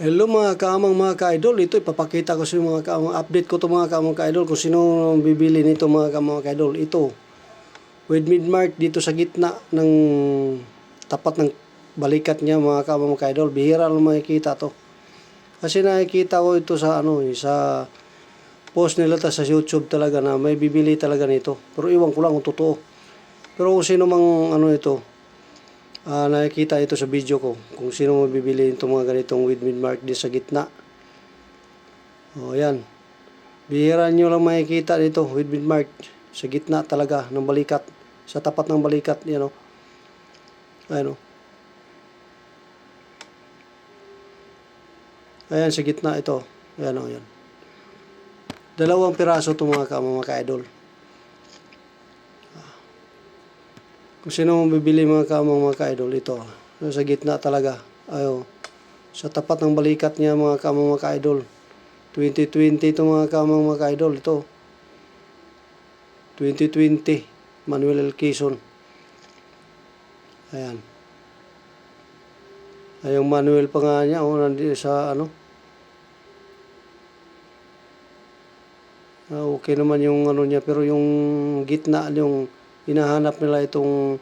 Hello mga kaamang mga ka-idol. Ito ipapakita ko sa inyo mga kaamang update ko to mga kaamang ka-idol kung sino bibili nito mga kaamang ka-idol. Ito. With mid-mark dito sa gitna ng tapat ng balikat niya mga kaamang ka-idol. Bihira lang makikita to. Kasi nakikita ko ito sa ano eh, sa post nila ta sa YouTube talaga na may bibili talaga nito. Pero iwan ko lang kung totoo. Pero kung sino mang ano ito, Ah, nakikita ito sa video ko kung sino mabibili itong mga ganitong with mid-mark din sa gitna. O, yan. Bihira nyo lang makikita dito with mid-mark sa gitna talaga ng balikat. Sa tapat ng balikat, yan o. Ayan o. Ayan, sa gitna ito. Ayan o, yan. Dalawang piraso ito mga, ka- mga ka-idol. Kung sino mong bibili mga kamang mga ka-idol, ito. Sa gitna talaga. Ayo. Sa tapat ng balikat niya mga kamang mga ka-idol. 2020 ito mga kamang mga ka-idol. Ito. 2020. Manuel L. Quezon. Ayan. Ay, yung Manuel pa nga niya. Oh, nandito sa ano. Ah, okay naman yung ano niya. Pero yung gitna, yung hinahanap nila itong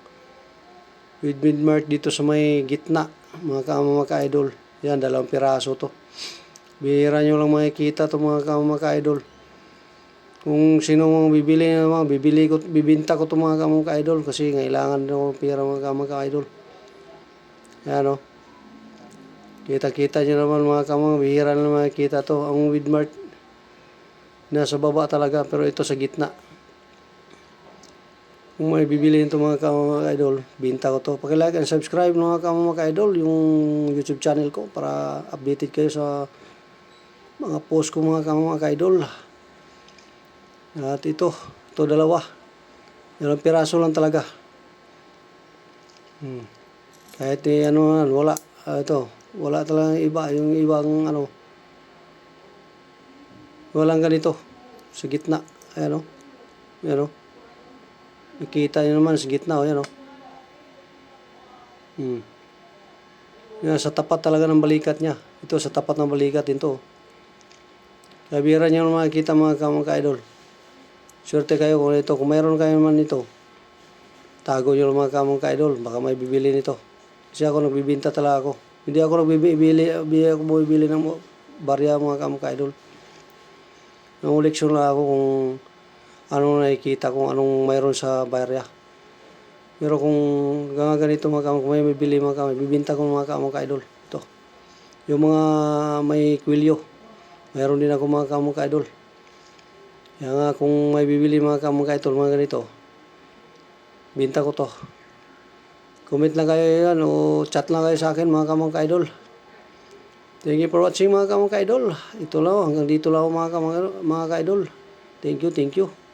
with mid-mark dito sa may gitna mga kama mga ka-idol yan dalawang piraso to. Bihira nyo lang makikita to mga kama mga ka-idol kung sino mang bibili naman bibili ko bibinta ko to mga kama mga ka-idol kasi ngailangan din ako ng pera mga kama mga ka-idol yan o kita kita nyo naman mga kama bihira na makikita to. Ang with mark nasa baba talaga pero ito sa gitna kung may bibili nito mga kama mga idol, binta ko to. Pakilike and subscribe mga kama mga idol yung YouTube channel ko para updated kayo sa mga post ko mga kama mga idol. At ito, ito dalawa. Dalawang piraso lang talaga. Hmm. Kahit eh, ano wala. Ah, ito, wala talaga iba. Yung ibang ano, walang ganito. Sa gitna. Ayan o. Ayan o. Nakita nyo naman sa gitna, o yan o. Hmm. Yan, sa tapat talaga ng balikat niya. Ito, sa tapat ng balikat ito. Kaya bira nyo naman makikita mga kamang ka-idol. Swerte kayo kung ito. Kung mayroon kayo naman nito, tago nyo mga kamang ka-idol. Baka may bibili nito. Kasi ako nagbibinta talaga ako. Hindi ako nagbibili, hindi ako bumibili ng barya mga kamang ka-idol. Nanguleksyon lang ako kung anong nakikita kung anong mayroon sa barya. Pero kung mga ganito mga kamang, kung may bibili mga kamang, bibinta ko mga kamang ka-idol. Ito. Yung mga may kwilyo, mayroon din ako mga kamang ka-idol. Kaya nga kung may bibili mga kamang ka-idol, mga ganito, binta ko to. Comment lang kayo yan o chat lang kayo sa akin mga kamang ka-idol. Thank you for watching mga kamang ka-idol. Ito lang, hanggang dito lang mga kamang mga ka-idol. Thank you, thank you.